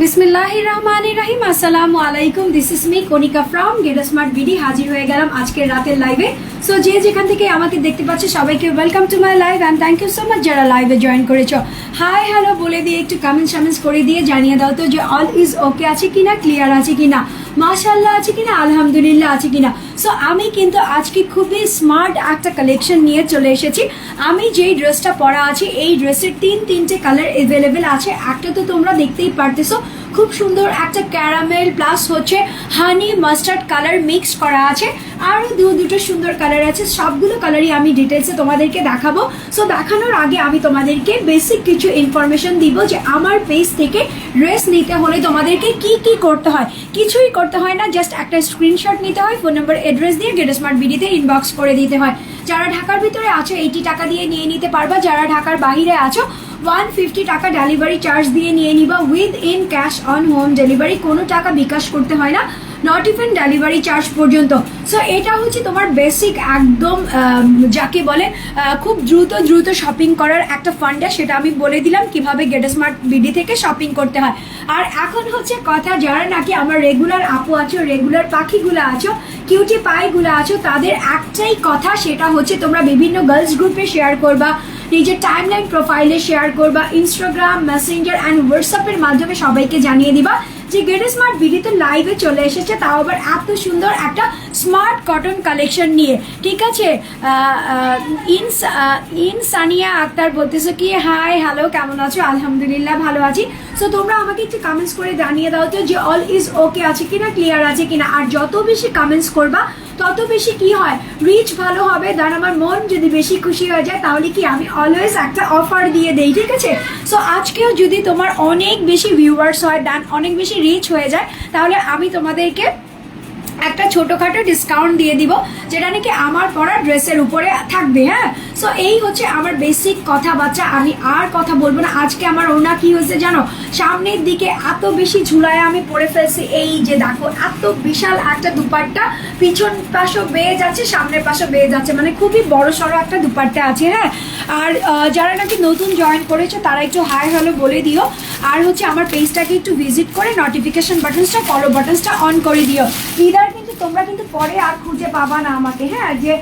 বিসমিল্লাহ রহমান রাহিম আসসালামু আলাইকুম this is me Konika from get smart BD হাজির হয়ে গেলাম আজকের রাতের লাইভে সো যে যেখান থেকে আমাকে দেখতে পাচ্ছে, সবাইকে welcome to my live and thank you so much যারা লাইভে জয়েন করেছ। হাই হ্যালো বলে দিয়ে একটু কমেন্টস সামেন্টস করে দিয়ে জানিয়ে দাও তো যে অল ইজ ওকে আছে কিনা ক্লিয়ার আছে কিনা মাশাল্লাহ আছে কিনা, আলহামদুলিল্লাহ আছে কিনা। সো আমি কিন্তু আজকে খুবই স্মার্ট একটা কালেকশন নিয়ে চলে এসেছি। আমি যেই ড্রেসটা পরা আছে, এই ড্রেসের তিন তিনটে কালার অ্যাভেলেবেল আছে। একটা তো তোমরা দেখতেই পারতেছো খুব সুন্দর একটা ক্যারামেল প্লাস হচ্ছে। হানি মাস্টার্ড কালার মিক্স করা আছে। আরও দু, দুটো সুন্দর কালার আছে। সবগুলো কালারই আমি ডিটেলসে তোমাদেরকে দেখাবো। সো দেখানোর আগে আমি তোমাদেরকে বেসিক কিছু ইনফরমেশন দিব যে আমার পেজ থেকে ড্রেস নিতে হলে তোমাদেরকে কি কি করতে হয়। কিছুই করতে হয় না জাস্ট একটা স্ক্রিনশট নিতে হয় ফোন নাম্বার অ্যাড্রেস দিয়ে গেট স্মার্ট বিডিতে ইনবক্স করে দিতে হয়। যারা ঢাকার ভিতরে আছো এইটি টাকা দিয়ে নিয়ে নিতে পারবা। যারা ঢাকার বাহিরে আছো ওয়ান ফিফটি টাকা ডেলিভারি চার্জ দিয়ে নিয়ে নিবা with in cash on home delivery কোনো টাকা বিকাশ করতে হয় না। নট ইভেন ডেলিভারি চার্জ পর্যন্ত। সো এটা হচ্ছে তোমার বেসিক একদম যাকে বলে খুব দ্রুত দ্রুত শপিং করার একটা ফান্ডা সেটা আমি বলে দিলাম কীভাবে গেট স্মার্ট বিডি থেকে শপিং করতে হয়। আর এখন হচ্ছে কথা যারা নাকি আমার রেগুলার আপু আছো রেগুলার পাখিগুলো আছো কিউটি পাইগুলো আছো, তাদের একটাই কথা, সেটা হচ্ছে তোমরা বিভিন্ন গার্লস গ্রুপে শেয়ার করবা, নিজের টাইমলাইন প্রোফাইলে শেয়ার করবা ইনস্টাগ্রাম মেসেঞ্জার অ্যান্ড হোয়াটসঅ্যাপের মাধ্যমে সবাইকে জানিয়ে দিবা। যে গেট স্মার্ট বিডিতে লাইভে চলে এসেছে, তাও আবার এত সুন্দর একটা স্মার্ট কটন কালেকশন নিয়ে। ঠিক আছে? ইন সানিয়া আক্তার বলতেছো কি হাই হ্যালো কেমন আছো? আলহামদুলিল্লাহ, ভালো আছি। সো তোমরা আমাকে একটু কমেন্টস করে জানিয়ে দাও তো যে অল ইজ ওকে আছে কিনা ক্লিয়ার আছে কিনা। আর যত বেশি কমেন্টস করবা, তত বেশি কি হয়? রিচ ভালো হবে। দেন আমার মন যদি বেশি খুশি হয়ে যায়, তাহলে কি আমি অলওয়েজ একটা অফার দিয়ে দেই, ঠিক আছে? সো আজকেও যদি তোমার অনেক বেশি ভিউয়ার্স হয় দেন অনেক বেশি রিচ হয়ে যায়, তাহলে আমি তোমাদেরকে একটা ছোটোখাটো ডিসকাউন্ট দিয়ে দিব, যেটা নাকি আমার পরা ড্রেসের উপরে থাকবে হ্যাঁ? সো এই হচ্ছে আমার বেসিক কথাবার্তা আমি আর কথা বলব না। আজকে আমার ওনা কি হয়েছে জানো? সামনের দিকে এত বেশি ঝুলায় আমি পরে ফেলছি, এই যে দেখো, এত বিশাল একটা দুপাট্টা, পিছন পাশও বেয়ে যাচ্ছে, সামনের পাশও বেয়ে যাচ্ছে মানে খুবই বড় সড়ো একটা দুপাট্টা আছে হ্যাঁ? আর যারা নাকি নতুন জয়েন করেছে, তারা একটু হাই হ্যালো বলে দিও। আর হচ্ছে আমার পেজটাকে একটু ভিজিট করে নোটিফিকেশন বাটনসটা ফলো বাটনসটা অন করে দিও। ইদার কিন্তু তোমরা কিন্তু পরে আর খুঁজে পাবা না আমাকে হ্যাঁ? যে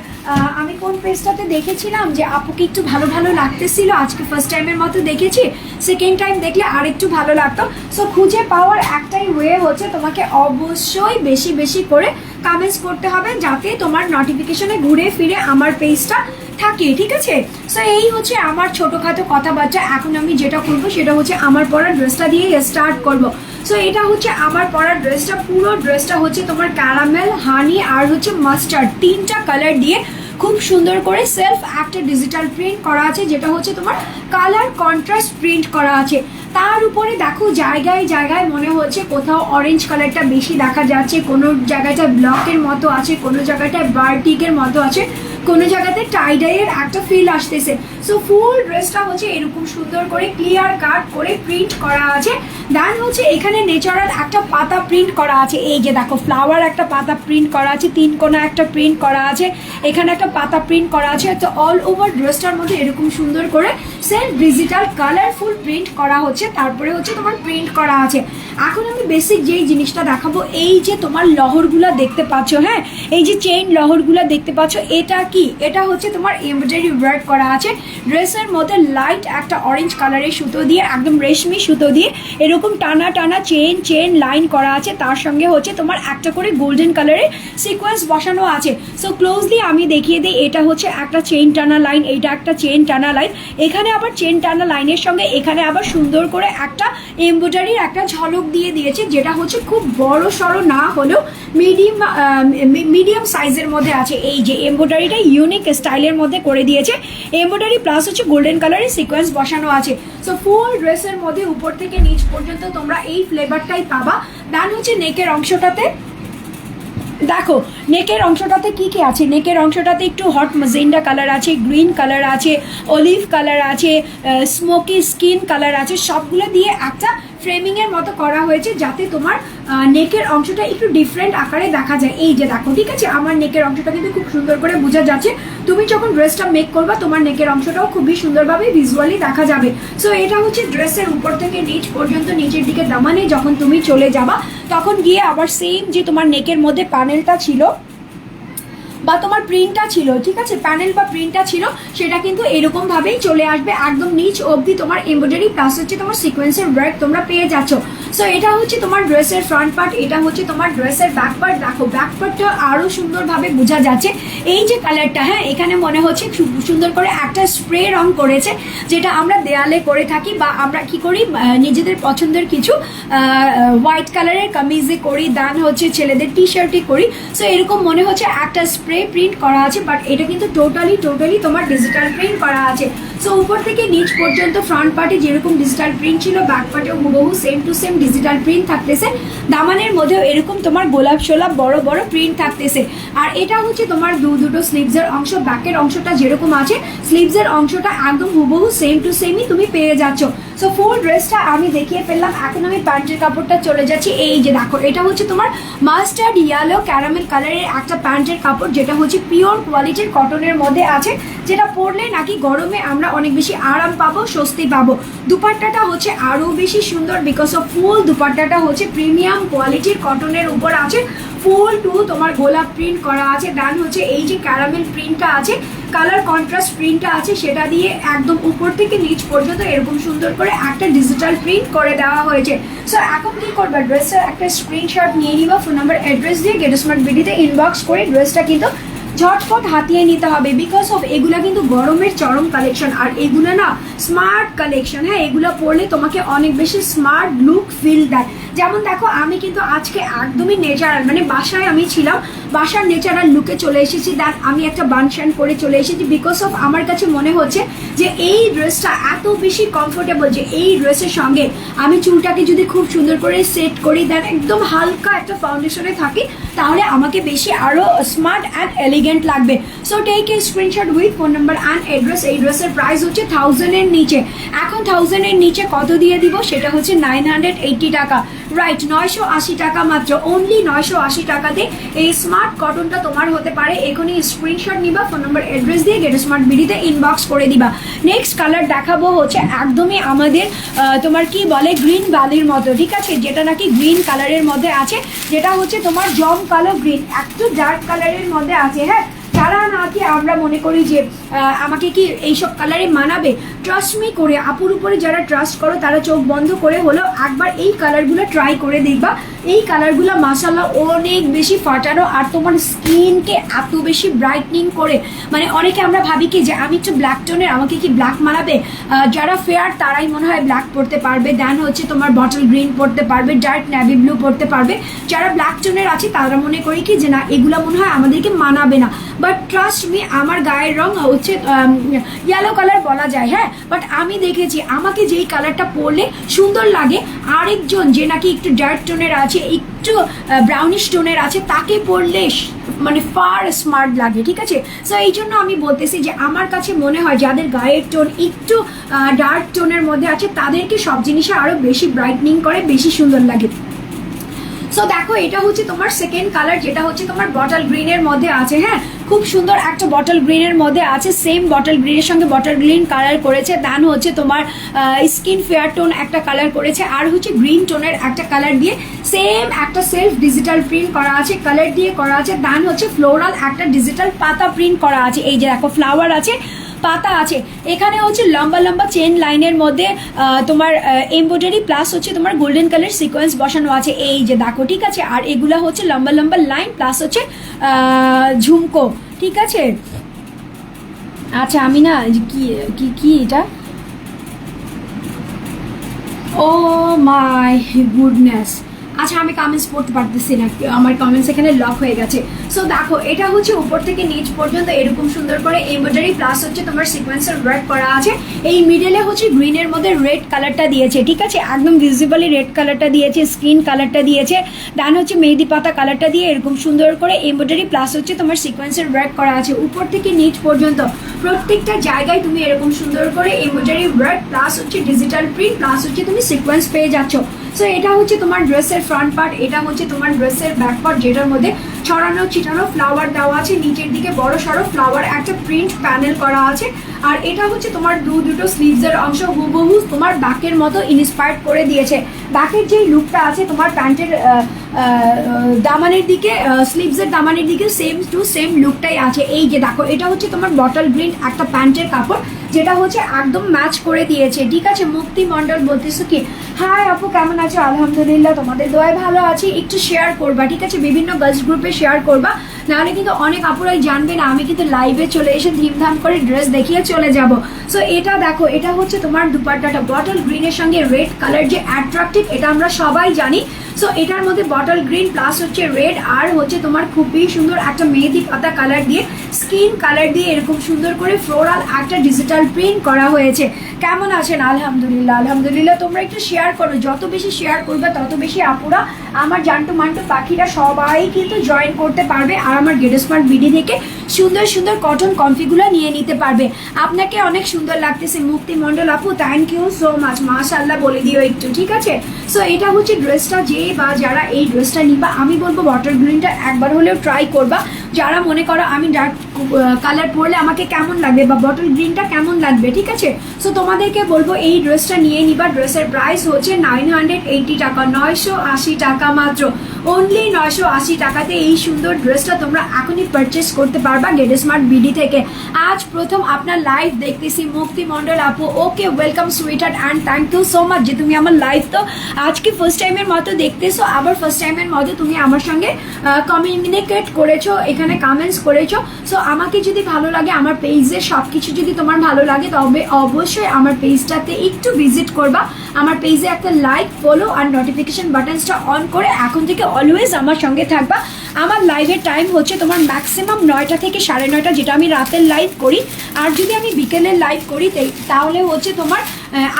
আমি কোন পেজটাতে দেখেছিলাম যে আপুকে একটু ভালো ভালো লাগতেছিল, আজকে ফার্স্ট টাইমের মতো দেখেছি সেকেন্ড টাইম দেখলে আর একটু ভালো লাগতো। সো খুঁজে পাওয়ার একটাই ওয়ে হচ্ছে তোমাকে অবশ্যই বেশি বেশি করে কামেন্টস করতে হবে যাতে তোমার নোটিফিকেশনে ঘুরে ফিরে আমার পেজটা থাকে, ঠিক আছে? সো এই হচ্ছে আমার ছোটোখাটো কথাবার্তা। এখন আমি যেটা করব, সেটা হচ্ছে আমার পরা ড্রেসটা দিয়ে স্টার্ট করব। সো এটা হচ্ছে আমার পরা ড্রেসটা পুরো ড্রেসটা হচ্ছে তোমার ক্যারামেল হানি আর হচ্ছে মাস্টার্ড তিনটা কালার দিয়ে খুব সুন্দর করে সেলফ একটা ডিজিটাল প্রিন্ট করা আছে, যেটা হচ্ছে তোমার কালার কন্ট্রাস্ট প্রিন্ট করা আছে। তার উপরে দেখো, জায়গায় জায়গায় মনে হচ্ছে কোথাও অরেঞ্জ কালারটা বেশি দেখা যাচ্ছে, কোনো জায়গাটা ব্লকের মতো আছে, কোনো জায়গাটায় বার্টিকের মতো আছে। কোনো জায়গাতে টাইডাইয়ের একটা ফিল আসতেছে। সো ফুল ড্রেসটা হচ্ছে এরকম সুন্দর করে ক্লিয়ার কাট করে প্রিন্ট করা আছে। দেন হচ্ছে এখানে ন্যাচারাল একটা পাতা প্রিন্ট করা আছে। এই যে দেখো ফ্লাওয়ার একটা পাতা প্রিন্ট করা আছে, তিন কোনা একটা প্রিন্ট করা আছে, এখানে একটা পাতা প্রিন্ট করা আছে। তো অল ওভার ড্রেসটার মধ্যে এরকম সুন্দর করে সেলফ ডিজিটাল কালারফুল প্রিন্ট করা হচ্ছে। তারপরে হচ্ছে তোমার প্রিন্ট করা আছে। এখন আমি বেসিক যেই জিনিসটা দেখাবো, এই যে তোমার লহরগুলা দেখতে পাচ্ছ হ্যাঁ? এই যে চেইন লহরগুলা দেখতে পাচ্ছ, এটা কি? এটা হচ্ছে তোমার এমব্রয়ডারি ওয়ার্ক করা আছে। ড্রেসের মধ্যে লাইট একটা অরেঞ্জ কালারের সুতো দিয়ে, একদম রেশমি সুতো দিয়ে এরকম টানা টানা চেন চেন লাইন করা আছে। তার সঙ্গে হচ্ছে তোমার একটা করে গোল্ডেন কালারের সিকোয়েন্স বসানো আছে। সো ক্লোজলি আমি দেখিয়ে দিই, এটা হচ্ছে একটা চেন টানা লাইন এইটা একটা চেন টানা লাইন এখানে আবার চেন টানা লাইনের সঙ্গে এখানে আবার সুন্দর করে একটা এমব্রয়ডারির একটা ঝলক দিয়ে দিয়েছে, যেটা হচ্ছে খুব বড় সড়ো না হলেও মিডিয়াম মিডিয়াম সাইজের মধ্যে আছে। এই যে এমব্রয়ডারিটা ইউনিক স্টাইলের মধ্যে করে দিয়েছে। এমব্রয়ডারি প্লাস হচ্ছে গোল্ডেন কালারের সিকোয়েন্স বসানো আছে। সো ফুল ড্রেসের মধ্যে উপর থেকে নিচ পর্যন্ত তোমরা এই ফ্লেভারটাই পাবা। দেন হচ্ছে নেকের অংশটাতে, দেখো নেকের অংশটাতে কি কি আছে? নেকের অংশটাতে একটু হট মজেন্ডা কালার আছে গ্রিন কালার আছে অলিভ কালার আছে স্মোকি স্কিন কালার আছে, সবগুলো দিয়ে একটা ফ্রেমিং এর মতো করা হয়েছে যাতে তোমার নেকের অংশটা একটু ডিফারেন্ট আকারে দেখা যায়। এই যে দেখো, ঠিক আছে? আমার নেকের অংশটা কিন্তু খুব সুন্দর করে বোঝা যাচ্ছে। তুমি যখন ড্রেসটা মেক করবা, তোমার নেকের অংশটাও খুবই সুন্দরভাবে ভিজুয়ালি দেখা যাবে। সো এটা হচ্ছে ড্রেসের উপর থেকে নিচ পর্যন্ত নিচের দিকে দামানে যখন তুমি চলে যাবা, তখন গিয়ে আবার সেম যে তোমার নেকের মধ্যে প্যানেলটা ছিল বা তোমার প্রিন্টটা ছিল, ঠিক আছে? প্যানেল বা প্রিন্টটা ছিল, সেটা কিন্তু এরকম ভাবেই চলে আসবে একদম নিচ অবধি তোমার এমব্রয়ডারি প্লাস হচ্ছে তোমার সিকোয়েন্সের ওয়ার্ক তোমরা পেয়ে যাচ্ছ। সো এটা হচ্ছে তোমার ড্রেসের ফ্রন্ট পার্ট এটা হচ্ছে তোমার ড্রেসের ব্যাক পার্ট দেখো ব্যাক পার্টটা আরও সুন্দরভাবে বোঝা যাচ্ছে। এই যে কালারটা হ্যাঁ এখানে মনে হচ্ছে সুন্দর করে একটা স্প্রে রং করেছে, যেটা আমরা দেয়ালে করে থাকি বা আমরা কি করি নিজেদের পছন্দের কিছু হোয়াইট কালারের কামিজে করি দান হচ্ছে ছেলেদের টি শার্টই করি। সো এরকম মনে হচ্ছে একটা স্প্রে প্রিন্ট করা আছে বাট এটা কিন্তু টোটালি টোটালি তোমার ডিজিটাল প্রিন্ট করা আছে। সো উপর থেকে নিচ পর্যন্ত ফ্রন্ট পার্টে যেরকম ডিজিটাল প্রিন্ট ছিল ব্যাক পার্টেও হুবহু same to same digital print থাকতেছে। দামানের মধ্যেও এরকম তোমার গোলাপ সোলাপ বড় বড় প্রিন্ট থাকতেছে। আর এটা হচ্ছে তোমার দু, দুটো স্লিভসের অংশ ব্যাকের অংশটা যেরকম আছে স্লিভসের অংশটা একদম হুবহু সেম টু সেমই তুমি পেয়ে যাচ্ছ। সো ফুল ড্রেসটা আমি দেখিয়ে ফেললাম। এখন আমি প্যান্টের কাপড়টা চলে যাচ্ছি। এই যে দেখো, এটা হচ্ছে তোমার মাস্টার্ড ইয়ালো ক্যারামেল কালারের একটা প্যান্টের কাপড়, যেটা হচ্ছে পিওর কোয়ালিটির কটনের মধ্যে আছে, যেটা পরলে নাকি গরমে আমরা অনেক বেশি আরাম পাবো, স্বস্তি পাবো। দুপাট্টাটা হচ্ছে আরও বেশি সুন্দর বিকজ অফ ফুল দুপাট্টাটা হচ্ছে প্রিমিয়াম কোয়ালিটির কটনের উপর আছে। ফুল টু তোমার গোলাপ প্রিন্ট করা আছে। দেন হচ্ছে এই যে ক্যারামেল প্রিন্টটা আছে কালার কন্ট্রাস্ট প্রিন্টটা আছে, সেটা দিয়ে একদম উপর থেকে নিচ পর্যন্ত এরকম সুন্দর করে একটা ডিজিটাল প্রিন্ট করে দেওয়া হয়েছে। সো এখন কি করবে? ড্রেসের একটা স্ক্রিনশট নিয়ে নিবা ফোন নাম্বার অ্যাড্রেস দিয়ে গেট স্মার্ট বিডিতে ইনবক্স করে ড্রেসটা কিন্তু ঝটফট হাতিয়ে নিতে হবে। বিকজ অফ এগুলা কিন্তু গরমের চরম কালেকশন আর এগুলা না স্মার্ট কালেকশন হ্যাঁ? এগুলো পরলে তোমাকে অনেক বেশি স্মার্ট লুক ফিল দেয়। যেমন দেখো, আমি কিন্তু আজকে একদমই নেচারাল মানে বাসায় আমি ছিলাম, বাসার নেচারাল লুকে চলে এসেছি। দ্যাট আমি একটা বানশান করে চলে এসেছি বিকজ অফ আমার কাছে মনে হচ্ছে যে এই ড্রেসটা এত বেশি কমফোর্টেবল যে এই ড্রেসের সঙ্গে আমি চুলটাকে যদি খুব সুন্দর করে সেট করি দেন একদম হালকা একটা ফাউন্ডেশনে থাকি, তাহলে আমাকে বেশি আরও স্মার্ট অ্যান্ড এলিগেন্ট লাগবে। So take a screenshot with phone number and address এই ড্রেসের প্রাইস হচ্ছে থাউজেন্ডের নিচে। এখন থাউজেন্ডের নিচে কত দিয়ে দিব? সেটা হচ্ছে নাইন হান্ড্রেড এইটটি টাকা। রাইট নয়শো আশি টাকা মাত্র। অনলি নয়শো আশি টাকাতে এই স্মার্ট কটনটা তোমার হতে পারে। এখনই স্ক্রিনশট নিবা ফোন নম্বর অ্যাড্রেস দিয়ে গেট স্মার্ট বিডিতে ইনবক্স করে দিবা। নেক্সট কালার দেখাবো হচ্ছে একদমই আমাদের তোমার কি বলে গ্রিন ভ্যালির মতো, ঠিক আছে? যেটা নাকি গ্রিন কালারের মধ্যে আছে। যেটা হচ্ছে তোমার জম কালো গ্রিন একটু ডার্ক কালারের মধ্যে আছে হ্যাঁ? যারা নাকি আমরা মনে করি যে আমাকে কি এইসব কালারে মানাবে ট্রাস্ট মি করে, আপুর উপরে যারা ট্রাস্ট করো, তারা চোখ বন্ধ করে হলেও একবার এই কালারগুলো ট্রাই করে দেখবা। এই কালারগুলো মাসাল্লাহ অনেক বেশি ফাটানো আর তোমার স্কিনকে এত বেশি ব্রাইটনিং করে। মানে অনেকে আমরা ভাবি কি যে আমি একটু ব্ল্যাক টোনের আমাকে কি ব্ল্যাক মানাবে? যারা ফেয়ার তারাই মনে হয় ব্ল্যাক পড়তে পারবে। দেন হচ্ছে তোমার বটল গ্রিন পড়তে পারবে ডার্ক নেভি ব্লু পড়তে পারবে। যারা ব্ল্যাক টোনের আছে, তারা মনে করি কি যে না, এগুলো মনে হয় আমাদেরকে মানাবে না। বাট ট্রাস্ট মি আমার গায়ের রং হচ্ছে ইয়েলো কালার বলা যায় হ্যাঁ? বাট আমি দেখেছি, আমাকে যেই কালারটা পরলে সুন্দর লাগে, আরেকজন যে নাকি একটু ডার্ক টোনের আছে একটু ব্রাউনিশ টোনের আছে, তাকে পরলে মানে ফার স্মার্ট লাগে, ঠিক আছে? সো এই জন্য আমি বলতেছি যে, আমার কাছে মনে হয় যাদের গায়ের টোন একটু ডার্ক টোনের মধ্যে আছে, তাদেরকে সব জিনিসে আরও বেশি ব্রাইটনিং করে, বেশি সুন্দর লাগে। সো দেখো, এটা হচ্ছে তোমার সেকেন্ড কালার যেটা হচ্ছে তোমার বটল গ্রিনের মধ্যে আছে হ্যাঁ? খুব সুন্দর একটা বটল গ্রিনের মধ্যে আছে সেম বটল গ্রিনের সঙ্গে বটল গ্রিন কালার করেছে। দেন হচ্ছে তোমার স্কিন ফেয়ার টোন একটা কালার করেছে, আর হচ্ছে গ্রিন টোনের একটা কালার দিয়ে সেম একটা সেলফ ডিজিটাল প্রিন্ট করা আছে কালার দিয়ে করা আছে। দেন হচ্ছে ফ্লোরাল একটা ডিজিটাল পাতা প্রিন্ট করা আছে। এই যে দেখো ফ্লাওয়ার আছে। পাতা আছে। এখানে হচ্ছে লম্বা লম্বা চেন লাইনের মধ্যে তোমার এমব্রয়ডারি প্লাস হচ্ছে তোমার গোল্ডেন কালার সিকোয়েন্স বসানো আছে। এই যে দেখো, ঠিক আছে? আর এগুলা হচ্ছে লম্বা লম্বা লাইন প্লাস হচ্ছে ঝুমকো, ঠিক আছে? আচ্ছা আমি না কি কি কি এটা? ও মাই গুডনেস আচ্ছা আমি কমেন্টস পড়তে পারতেছি না। আমার কমেন্টস এখানে লক হয়ে গেছে। সো দেখো, এটা হচ্ছে উপর থেকে নিচ পর্যন্ত এরকম সুন্দর করে এমব্রয়ডারি প্লাস হচ্ছে তোমার সিকোয়েন্সের ওয়ার্ক করা আছে। এই মিডলে হচ্ছে গ্রিনের মধ্যে রেড কালারটা দিয়েছে, ঠিক আছে? একদম ভিজিবলি রেড কালারটা দিয়েছে স্কিন কালারটা দিয়েছে। ডান হচ্ছে মেহেদি পাতা কালারটা দিয়ে এরকম সুন্দর করে এমব্রয়ডারি প্লাস হচ্ছে তোমার সিকোয়েন্সের ওয়ার্ক করা আছে, উপর থেকে নিচ পর্যন্ত। প্রত্যেকটা জায়গায় তুমি এরকম সুন্দর করে এমব্রয়ডারি ওয়ার্ক প্লাস হচ্ছে ডিজিটাল প্রিন্ট প্লাস হচ্ছে তুমি সিকোয়েন্স পেয়ে যাচ্ছ। সো এটা হচ্ছে তোমার ড্রেসের ফ্রন্ট পার্ট এটা হচ্ছে তোমার ড্রেসের ব্যাক পার্ট যেটার মধ্যে ছড়ানো, ছিটানো ফ্লাওয়ার দেওয়া আছে। নিচের দিকে বড় সড়ো ফ্লাওয়ার একটা প্রিন্ট প্যানেল করা আছে। আর এটা হচ্ছে তোমার দু, দুটো স্লিভসের অংশ। হুবহু তোমার ব্যাকের মতো ইন্সপায়ার করে দিয়েছে। ব্যাকের যেই লুকটা আছে, তোমার প্যান্টের দামানের দিকে স্লিভসের দামানের দিকে সেম টু সেম লুকটাই আছে। এই যে দেখো, এটা হচ্ছে তোমার বটল গ্রিন একটা প্যান্টের কাপড়। যেটা হচ্ছে একদম ম্যাচ করে দিয়েছে। ঠিক আছে, মুক্তি মণ্ডল বলতেছো কি? হাই আপু, কেমন আছো? আলহামদুলিল্লাহ, তোমাদের দোয়ায় ভালো আছি। একটু শেয়ার করবা, ঠিক আছে? বিভিন্ন গার্লস গ্রুপে শেয়ার করবা। নাহলে কিন্তু অনেক আপুরাই জানবে না, আমি কিন্তু লাইভে চলে এসে ধিমধাম করে ড্রেস দেখিয়ে চলে যাব। সো এটা দেখো, এটা হচ্ছে তোমার দুপাট্টাটা। বটল গ্রিনের সঙ্গে রেড কালার যে অ্যাট্রাক্টিভ এটা আমরা সবাই জানি। সো এটার মধ্যে বটল গ্রিন প্লাস হচ্ছে রেড আর হচ্ছে তোমার খুবই সুন্দর একটা মেহেদি পাতা কালার দিয়ে স্কিন কালার দিয়ে এরকম সুন্দর করে ফ্লোরাল একটা ডিজিটাল প্রিন্ট করা হয়েছে। কেমন আছেন? আলহামদুলিল্লাহ আলহামদুলিল্লাহ, তোমরা একটু শেয়ার করো। যত বেশি শেয়ার করবে, তত বেশি আপুরা আমার জান্টু মান্টু পাখিরা সবাই কিন্তু জয়েন করতে পারবে আর আমার গেট স্মার্ট বিডি থেকে সুন্দর সুন্দর কটন কমফিগুলো নিয়ে নিতে পারবে। আপনাকে অনেক সুন্দর লাগতেছে, মুক্তি মণ্ডল আপু থ্যাংক ইউ সো মাচ মাশাল্লাহ বলে দিও একটু, ঠিক আছে? সো এটা হচ্ছে ড্রেসটা যে বা যারা এই ড্রেসটা নিবা আমি বলব ওয়াটার গ্রিনটা একবার হলেও ট্রাই করবা। যারা মনে করো আমি ডার্ক কালার পরলে আমাকে কেমন লাগবে বা বটল গ্রিনটা কেমন লাগবে, ঠিক আছে? সো তোমাদেরকে বলব এই ড্রেসটা নিয়ে নিবা। ড্রেসের প্রাইস হচ্ছে নাইন হান্ড্রেড এইটি টাকা, নয়শো আশি টাকা মাত্র। অনলি নয়শো আশি টাকাতে এই সুন্দর ড্রেসটা তোমরা এখনই পারচেস করতে পারবা গেট স্মার্ট বিডি থেকে। আজ প্রথম আপনার লাইভ দেখতেছি মুক্তি মণ্ডল আপু। Okay welcome sweeter and thank you so much যে তুমি আমার লাইভ তো আজকে ফার্স্ট টাইমের মতো দেখতেছো। আবার ফার্স্ট টাইমের মতো তুমি আমার সঙ্গে কমিউনিকেট করেছ। এখানে কমেন্টস করেছ। সো আমাকে যদি ভালো লাগে, আমার পেজে সব কিছু যদি তোমার ভালো লাগে, তবে অবশ্যই আমার পেজটাতে একটু ভিজিট করবা। আমার পেজে একটা লাইক ফলো আর নোটিফিকেশন বাটনসটা অন করে এখন থেকে অলওয়েজ আমার সঙ্গে থাকবা। আমার লাইভের টাইম হচ্ছে তোমার ম্যাক্সিমাম নয়টা থেকে সাড়ে নয়টা, যেটা আমি রাতের লাইভ করি। আর যদি আমি বিকেলের লাইভ করি তাহলে হচ্ছে তোমার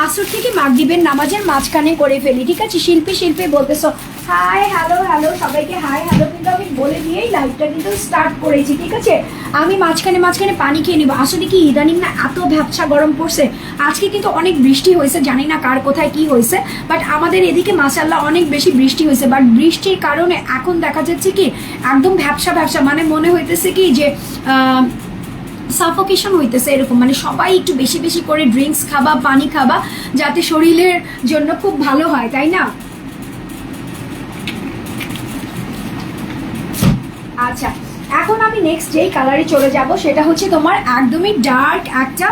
আসর থেকে মাগরিবের নামাজের মাঝখানে করে ফেলি, ঠিক আছে? শিল্পী শিল্পী বলতেছো, হাই হ্যালো হ্যালো সবাইকে হাই হ্যালো কিন্তু আমি বলে দিয়েই লাইভটা কিন্তু স্টার্ট করেছি, ঠিক আছে? আমি মাঝখানে মাঝখানে পানি খেয়ে নিবো। আসলে কি ইদানিং না এত ভ্যাবসা গরম পড়ছে? আজকে কিন্তু অনেক বৃষ্টি হয়েছে, জানি না কার কোথায় কি হয়েছে বাট আমাদের এদিকে মাসাল্লাহ অনেক বেশি বৃষ্টি হয়েছে বাট বৃষ্টির কারণে এখন দেখা যাচ্ছে কি, একদম ভ্যাবসা ভ্যাবসা মানে মনে হইতেছে কি যে সাফোকেশন হইতেছে এরকম মানে সবাই একটু বেশি বেশি করে ড্রিঙ্কস খাবা, পানি খাবা, যাতে শরীরের জন্য খুব ভালো হয়, তাই না? আচ্ছা এখন আমি নেক্সট যেই কালারে চলে যাব, সেটা হচ্ছে তোমার একদমই ডার্ক একটা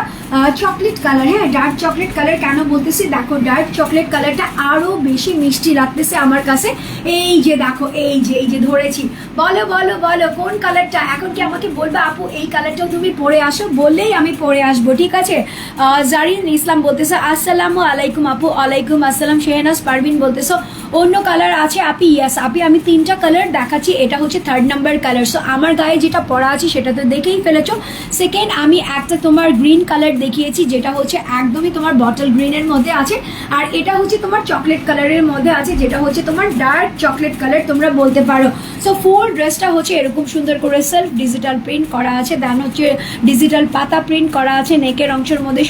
চকলেট কালার হ্যাঁ ডার্ক চকলেট কালার কেন বলতেছি? দেখো ডার্ক চকলেট কালারটা আরও বেশি মিষ্টি লাগতেছে আমার কাছে। এই যে দেখো, এই যে এই যে ধরেছি। বলো বলো বলো, কোন কালারটা এখন কি আমাকে বলবে, আপু, এই কালারটাও তুমি পরে আসো? বললেই আমি পরে আসব, ঠিক আছে? জারিন ইসলাম বলতেছে, আসসালামু আলাইকুম আপু আলাইকুম আসসালাম। শেহনাজ পারভিন বলতেছো, অন্য কালার আছে আপি ইয়াস আপি, আমি তিনটা কালার দেখাচ্ছি, এটা হচ্ছে থার্ড নাম্বার কালার সো আমার গায়ে যেটা পরা আছে সেটা তো দেখেই ফেলেছো। সেকেন্ড আমি একটা তোমার গ্রিন কালার দেখিয়েছি, যেটা হচ্ছে একদমই তোমার বটল গ্রিনের মধ্যে আছে। আর এটা হচ্ছে তোমার চকলেট কালারের মধ্যে আছে, যেটা হচ্ছে তোমার ডার্ক চকলেট কালার তোমরা বলতে পারো। সো ফুল ড্রেসটা হচ্ছে এরকম সুন্দর করে সেলফ ডিজিটাল প্রিন্ট করা আছে দেন হচ্ছে ডিজিটাল পাতা প্রিন্ট করা আছে নেকের অংশের মধ্যে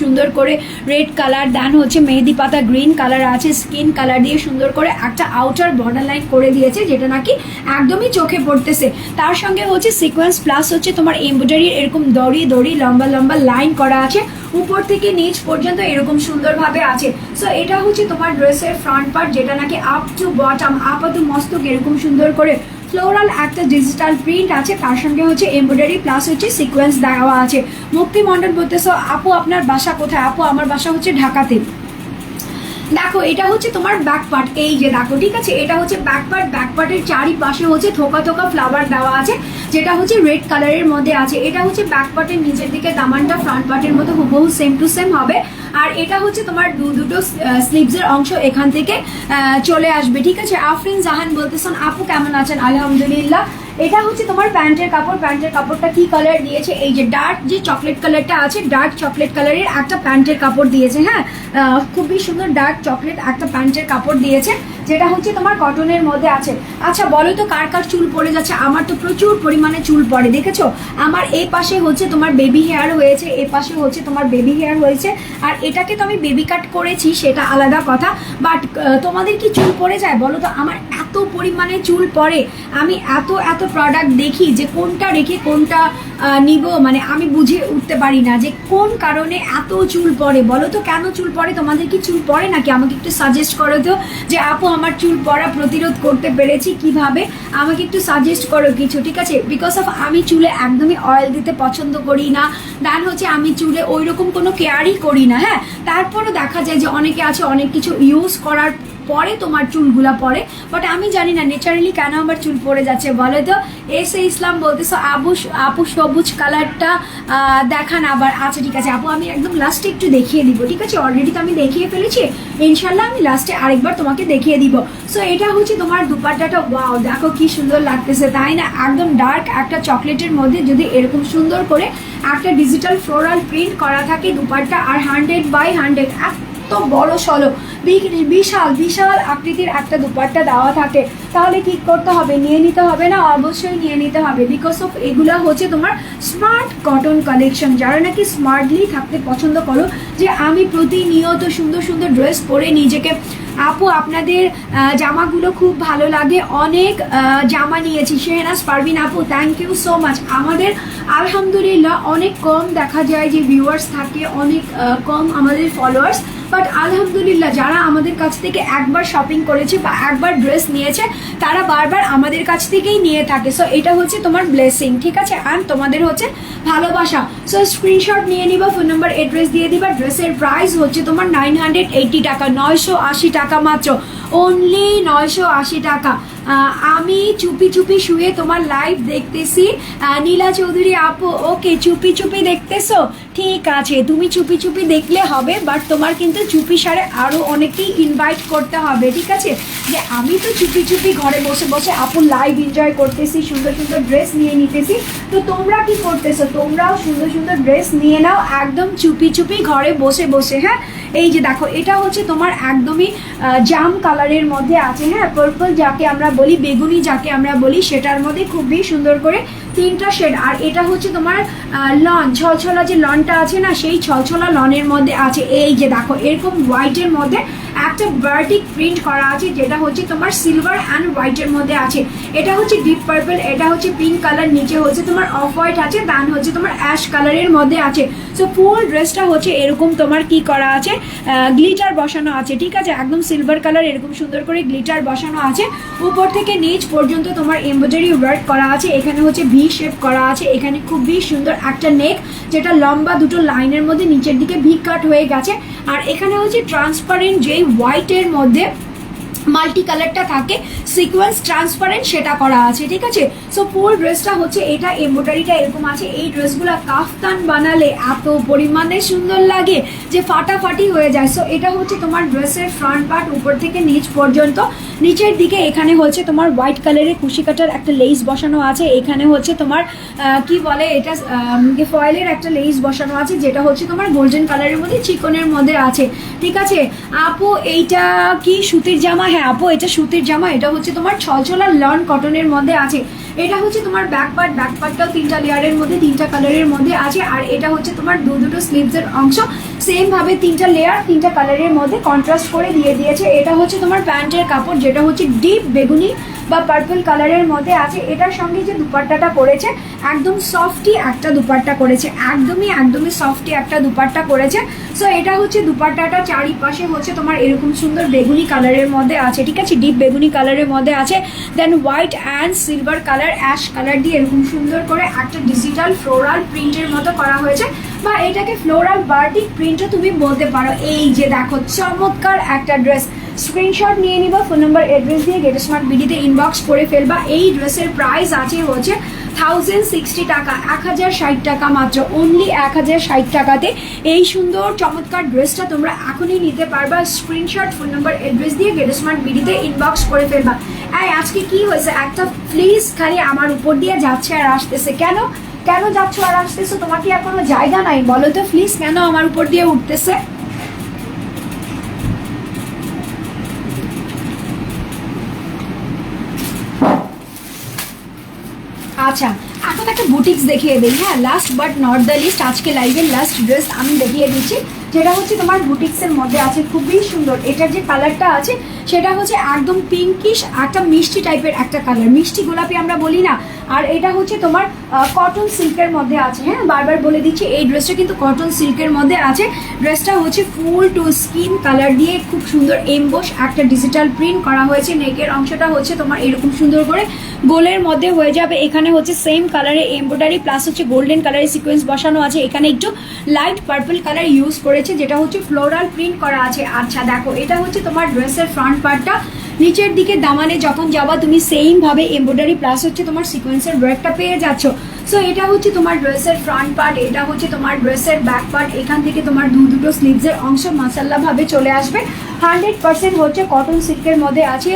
সুন্দর করে রেড কালার দেন হচ্ছে মেহেদি পাতা গ্রিন কালার আছে স্কিন কালার দিয়ে সুন্দর করে একটা আউটার বর্ডার লাইন করে দিয়েছে, যেটা নাকি একদমই চোখে পড়তেছে। তার সঙ্গে হচ্ছে সিকোয়েন্স প্লাস হচ্ছে তোমার এমব্রয়ডারি এরকম দড়ি দড়ি, লম্বা লম্বা লাইন করা আছে। উপর থেকে নিচ পর্যন্ত এরকম সুন্দরভাবে আছে। সো এটা হচ্ছে তোমার ড্রেসের ফ্রন্ট পার্ট যেটা নাকি আপ টু বটম আপাতত মস্তক এরকম সুন্দর করে ফ্লোরাল একটা ডিজিটাল প্রিন্ট আছে। তার সঙ্গে হচ্ছে এমব্রয়ডারি প্লাস হচ্ছে সিকোয়েন্স দেওয়া আছে। মুক্তি মণ্ডল বলতেছো, আপু, আপনার বাসা কোথায়? আপু, আমার বাসা হচ্ছে ঢাকাতে। দেখো, এটা হচ্ছে তোমার ব্যাক পার্ট এই যে দেখো, ঠিক আছে? এটা হচ্ছে ব্যাক পার্ট ব্যাক পার্টের চারিপাশে হচ্ছে থোকা থোকা ফ্লাওয়ার দেওয়া আছে, যেটা হচ্ছে রেড কালারের মধ্যে আছে। এটা হচ্ছে ব্যাক পার্টের নিচের দিকে, দামানটা ফ্রন্ট পার্টের মতো হুবহু সেম টু সেম হবে। আর এটা হচ্ছে তোমার দু, দুটো স্লিভসের অংশ এখান থেকে চলে আসবে, ঠিক আছে? আফরিন জাহান বলতেছেন আপু কেমন আছেন? আলহামদুলিল্লাহ। এটা হচ্ছে তোমার প্যান্টের কাপড়। প্যান্টের কাপড়টা কি কালার দিয়েছে? এই যে ডার্ক যে চকলেট কালারটা আছে ডার্ক চকলেট কালারের একটা প্যান্টের কাপড় দিয়েছে হ্যাঁ? খুবই সুন্দর ডার্ক চকলেট একটা প্যান্টের কাপড় দিয়েছে, যেটা হচ্ছে তোমার কটনের মধ্যে আছে। আচ্ছা বলো তো কার কার চুল পড়ে যাচ্ছে? আমার তো প্রচুর পরিমাণে চুল পড়ে, দেখেছ? আমার এই পাশে হচ্ছে তোমার বেবি হেয়ার হয়েছে এ পাশে হচ্ছে তোমার বেবি হেয়ার হয়েছে, আর এটাকে তো আমি বেবি কাট করেছি, সেটা আলাদা কথা বাট তোমাদের কি চুল পড়ে যায়? বলো তো, আমার এত পরিমাণে চুল পড়ে, আমি এত এত প্রোডাক্ট দেখি যে কোনটা রেখে কোনটা নিব মানে আমি বুঝে উঠতে পারি না যে কোন কারণে এত চুল পড়ে। বলো তো কেন চুল পড়ে? তোমাদের কি চুল পড়ে নাকি? আমাকে একটু সাজেস্ট করো তো যে, আপু, আমার চুল পড়া প্রতিরোধ করতে পেরেছি কীভাবে? আমাকে একটু সাজেস্ট করো কিছু, ঠিক আছে? বিকজ অফ আমি চুলে একদমই অয়েল দিতে পছন্দ করি না। দেন হচ্ছে আমি চুলে ওই রকম কোনো কেয়ারই করি না। হ্যাঁ তারপরও দেখা যায় যে অনেকে আছে, অনেক কিছু ইউজ করার পরে তোমার চুলগুলা পড়ে বাট আমি জানি না ন্যাচারালি কেন আমার চুল পড়ে যাচ্ছে বলো তো? এস এ ইসলাম বলতেছো, আবু আপু সবুজ কালারটা দেখান আবার। আচ্ছা ঠিক আছে, আপু, আমি একদম লাস্টে একটু দেখিয়ে দিব, ঠিক আছে? অলরেডি তো আমি দেখিয়ে ফেলেছি ইনশাল্লাহ আমি লাস্টে আরেকবার তোমাকে দেখিয়ে দিব। সো এটা হচ্ছে তোমার দুপাট্টাটা ওয়াও দেখো কি সুন্দর লাগতেছে, তাই না? একদম ডার্ক একটা চকলেটের মধ্যে যদি এরকম সুন্দর করে একটা ডিজিটাল ফ্লোরাল প্রিন্ট করা থাকে দুপাট্টা, আর হান্ড্রেড বাই হান্ড্রেড বড় বি- বিশাল বিশাল আকৃতির একটা দুপাট্টা দেওয়া থাকে। তাহলে কি করতে হবে, নিয়ে নিতে হবে না, অবশ্যই নিয়ে নিতে হবে। বিকজ অফ এগুলো হচ্ছে তোমার স্মার্ট কটন কালেকশন যারা নাকি স্মার্টলি থাকতে পছন্দ করো, যে আমি প্রতিনিয়ত সুন্দর সুন্দর ড্রেস পরে নিজেকে, আপু আপনাদের জামাগুলো খুব ভালো লাগে, অনেক জামা নিয়েছি। শেহনাজ পারবিন আপু থ্যাংক ইউ সো মাচ আমাদের, আলহামদুলিল্লাহ, অনেক কম দেখা যায় যে ভিউয়ার্স থাকে, অনেক কম আমাদের ফলোয়ার্স বাট আলহামদুলিল্লাহ, যারা আমাদের কাছ থেকে একবার শপিং করেছে বা একবার ড্রেস নিয়েছে, তারা বারবার আমাদের কাছ থেকেই নিয়ে থাকে। সো এটা হচ্ছে তোমার ব্লেসিং ঠিক আছে? অ্যান্ড তোমাদের হচ্ছে ভালোবাসা। সো স্ক্রিনশট নিয়ে নিবা ফোন নাম্বার এড্রেস দিয়ে দিবা। ড্রেসের প্রাইস হচ্ছে তোমার নাইন হান্ড্রেড এইটি টাকা, নয়শো আশি টাকা মাত্র। অনলি নয়শো আশি টাকা। আমি চুপি চুপি শুয়ে তোমার লাইভ দেখতেছি। নীলা চৌধুরী আপু ওকে চুপি চুপি দেখতেছো? ঠিক আছে, তুমি চুপি চুপি দেখলে হবে বাট তোমার কিন্তু চুপি সারে আরও অনেকেই ইনভাইট করতে হবে, ঠিক আছে? যে আমি তো চুপি চুপি ঘরে বসে বসে আপু লাইভ এনজয় করতেছি, সুন্দর সুন্দর ড্রেস নিয়ে নিতেছি। তো তোমরা কি করতেছো? তোমরাও সুন্দর সুন্দর ড্রেস নিয়ে নাও, একদম চুপি চুপি ঘরে বসে বসে হ্যাঁ? এই যে দেখো, এটা হচ্ছে তোমার একদমই জাম জাম কালারের মধ্যে আছে হ্যাঁ পার্পল যাকে আমরা বলি, বেগুনি যাকে আমরা বলি, সেটার মধ্যে খুবই সুন্দর করে তিনটা শেড আর এটা হচ্ছে তোমার লন ছলছলা যে লনটা আছে না, সেই ছলছলা লনের মধ্যে আছে। এই যে দেখো, এরকম হোয়াইটের মধ্যে একটা বার্টিক প্রিন্ট করা আছে, যেটা হচ্ছে তোমার সিলভার অ্যান্ড হোয়াইটের মধ্যে আছে। এটা হচ্ছে ডিপ পার্পল এটা হচ্ছে পিঙ্ক কালার নিচে হচ্ছে তোমার অফ হোয়াইট আছে দান হচ্ছে তোমার অ্যাশ কালারের মধ্যে আছে। সো ফুল ড্রেসটা হচ্ছে এরকম তোমার কি করা আছে গ্লিটার বসানো আছে, ঠিক আছে? একদম সিলভার কালার এরকম সুন্দর করে গ্লিটার বসানো আছে। উপর থেকে নিচ পর্যন্ত তোমার এমব্রয়ডারি ওয়ার্ক করা আছে, এখানে হচ্ছে ভি শেপ করা আছে। এখানে খুবই সুন্দর একটা নেক যেটা লম্বা দুটো লাইনের মধ্যে নিচের দিকে ভি কাট হয়ে গেছে। আর এখানে হচ্ছে ট্রান্সপারেন্ট যেই হোয়াইটের মধ্যে মাল্টি কালারটা থাকে সিকোয়েন্স ট্রান্সপারেন্ট সেটা করা আছে, ঠিক আছে? সো ফুল ড্রেসটা হচ্ছে এটা এমব্রয়ডারিটা এরকম আছে। এই ড্রেসগুলো কাফতান বানালে এত পরিমাণে সুন্দর লাগে যে ফাটাফাটি হয়ে যায়। সো এটা হচ্ছে তোমার ড্রেসের ফ্রন্ট পার্ট উপর থেকে নিচ পর্যন্ত। নিচের দিকে এখানে হচ্ছে তোমার হোয়াইট কালারের কুশি কাটার একটা লেস বসানো আছে। এখানে হচ্ছে তোমার কি বলে এটা ফয়েলের একটা লেস বসানো আছে, যেটা হচ্ছে তোমার গোল্ডেন কালারের মধ্যে, চিকনের মধ্যে আছে। ঠিক আছে? আপু, এইটা কি সুতির জামা? হ্যাঁ আপু, এটা সুতির জামা, এটা হচ্ছে তোমার ছলছলা লন কটনের মধ্যে আছে। এটা হচ্ছে তোমার ব্যাক পার্ট ব্যাক পার্টটাও তিনটা লেয়ারের মধ্যে, তিনটা কালারের মধ্যে আছে। আর এটা হচ্ছে তোমার দু দুটো স্লিভসের অংশ। সেম ভাবে তিনটা লেয়ার তিনটা কালারের মধ্যে কন্ট্রাস্ট করে দিয়ে দিয়েছে। এটা হচ্ছে তোমার প্যান্টের কাপড়, যেটা হচ্ছে ডিপ বেগুনি বা পার্পল কালারের মধ্যে আছে। এটার সঙ্গে যে দুপাট্টাটা করেছে একদম সফটই একটা দুপাট্টা করেছে একদমই একদমই সফটি একটা দুপাট্টা করেছে সো এটা হচ্ছে দুপাট্টাটা চারিপাশে হচ্ছে তোমার এরকম সুন্দর বেগুনি কালারের মধ্যে আছে, ঠিক আছে? ডিপ বেগুনি কালারের মধ্যে আছে। Then white and silver colour ash colour দিয়ে এরকম সুন্দর করে একটা ডিজিটাল ফ্লোরাল প্রিন্টের মতো করা হয়েছে। বা এটাকে ফ্লোরাল বার্টিক প্রিন্ট প্রিন্টও তুমি বলতে পারো। এই যে দেখো, চমৎকার একটা ড্রেস স্ক্রিনশট নিয়ে নিবা ফোন নাম্বার অ্যাড্রেস দিয়ে গেট স্মার্ট বিডিতে ইনবক্স করে ফেলবা। এই ড্রেসের প্রাইস আছে হচ্ছে থাউজেন্ড সিক্সটি টাকা, এক হাজার ষাট টাকা মাত্র অনলি এক হাজার ষাট টাকাতে। এই সুন্দর, চমৎকার ড্রেসটা তোমরা এখনই নিতে পারবা। স্ক্রিনশট ফোন নাম্বার অ্যাড্রেস দিয়ে গেট স্মার্ট বিডিতে ইনবক্স করে ফেলবা। আজকে কি হয়েছে? একটা প্লিজ খালি আমার উপর দিয়ে যাচ্ছে আর আসতেছে। কেন? কেন যাচ্ছ আর আসতেছো? তোমার কি আর কোনো জায়গা নাই? বলো তো প্লিজ কেন আমার উপর দিয়ে উঠতেছে? আচ্ছা এখন একটা বুটিক্স দেখিয়ে দিই হ্যাঁ? Last but not the least আজকে লাইভের লাস্ট ড্রেস আমি দেখিয়ে দিচ্ছি। যেটা হচ্ছে তোমার বুটিক্সের মধ্যে আছে, খুবই সুন্দর। এটার যে কালারটা আছে, সেটা হচ্ছে একদম পিঙ্কিশ একটা মিষ্টি টাইপের একটা কালার মিষ্টি গোলাপি আমরা বলি না। আর এটা হচ্ছে তোমার কটন সিল্কের মধ্যে আছে হ্যাঁ? বারবার বলে দিচ্ছি, এই ড্রেসটা কিন্তু কটন সিল্কের মধ্যে আছে। ড্রেসটা হচ্ছে ফুল টু স্কিন কালার দিয়ে খুব সুন্দর এমবোস একটা ডিজিটাল প্রিন্ট করা হয়েছে। নেকের অংশটা হচ্ছে তোমার এরকম সুন্দর করে গোলের মধ্যে হয়ে যাবে। এখানে হচ্ছে সেম কালারে এমব্রয়ডারি প্লাস হচ্ছে গোল্ডেন কালারের সিকোয়েন্স বসানো আছে। এখানে একটু লাইট পার্পল কালার ইউজ করেছে যেটা হচ্ছে ফ্লোরাল প্রিন্ট করা আছে। আচ্ছা দেখো, এটা হচ্ছে তোমার ড্রেসের ফ্রন্ট পার্টটা নিচের দিকে দামানে যখন যাবা, তুমি সেম ভাবে এমব্রয়ডারি প্লাস হচ্ছে তোমার সিকোয়েন্সের ওয়ার্কটা পেয়ে যাচ্ছ। সো এটা হচ্ছে তোমার ড্রেসের ফ্রন্ট পার্ট এটা হচ্ছে তোমার ড্রেসের ব্যাক পার্ট এখান থেকে তোমার দু দুটো স্লিভসের অংশ মাসাল্লা ভাবে চলে আসবে। হান্ড্রেড পার্সেন্ট হচ্ছে কটন সিল্কের মধ্যে আছে।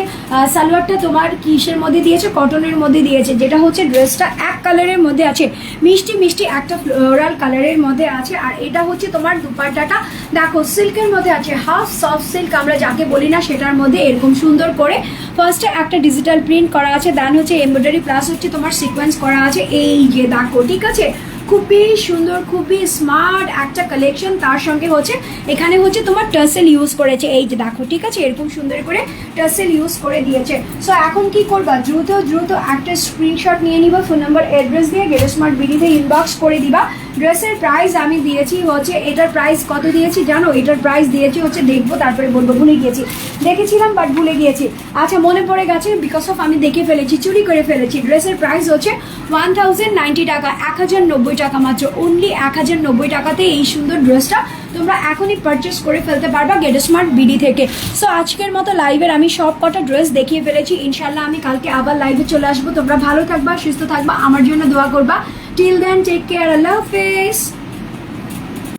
সালোয়ারটা তোমার কিসের মধ্যে দিয়েছে? কটনের মধ্যে দিয়েছে। যেটা হচ্ছে ড্রেসটা এক কালারের মধ্যে আছে। মিষ্টি মিষ্টি একটা ফ্লোরাল কালারের মধ্যে আছে। আর এটা হচ্ছে তোমার দুপাট্টাটা। দেখো সিল্কের মধ্যে আছে। হাফ সফট সিল্ক আমরা যাকে বলি না, সেটার মধ্যে এরকম সুন্দর করে ফার্স্টে একটা ডিজিটাল প্রিন্ট করা আছে দেন হচ্ছে এমব্রয়ডারি প্লাস হচ্ছে তোমার সিকোয়েন্স করা আছে, এই যে দেখো, ঠিক আছে? খুবই সুন্দর, খুবই স্মার্ট একটা কালেকশন তার সঙ্গে হচ্ছে, এখানে হচ্ছে তোমার টাসেল ইউজ করেছে। এই যে দেখো, ঠিক আছে? এরকম সুন্দর করে টাসেল ইউজ করে দিয়েছে। সো এখন কি করবা? দ্রুত দ্রুত একটা স্ক্রিনশট নিয়ে নিবা ফোন নাম্বার অ্যাড্রেস দিয়ে গেলে স্মার্ট বিডিতে ইনবক্স করে দিবা। ড্রেসের প্রাইস আমি দিয়েছি হচ্ছে, এটার প্রাইস কত দিয়েছি জানো? এটার প্রাইস দিয়েছি হচ্ছে দেখব, তারপরে বলব, ভুলে গিয়েছি। দেখেছিলাম বাট ভুলে গিয়েছি। আচ্ছা মনে পড়ে গেছে বিকজ অফ আমি দেখে ফেলেছি, চুরি করে ফেলেছি ড্রেসের প্রাইস হচ্ছে ওয়ান টাকা, এক হাজার নব্বই টাকা মাত্র অনলি এক হাজার নব্বই টাকাতে এই সুন্দর ড্রেসটা তোমরা এখনই পারচেস করে ফেলতে পারবা গেট স্মার্ট বিডি থেকে। সো আজকের মতো লাইভের আমি সব কটা ড্রেস দেখিয়ে ফেলেছি। ইনশাল্লাহ আমি কালকে আবার লাইভে চলে আসব। তোমরা ভালো থাকবা, সুস্থ থাকবা, আমার জন্য দোয়া করবা। টিল দেন টেক কেয়ার আল্লাহ হাফেজ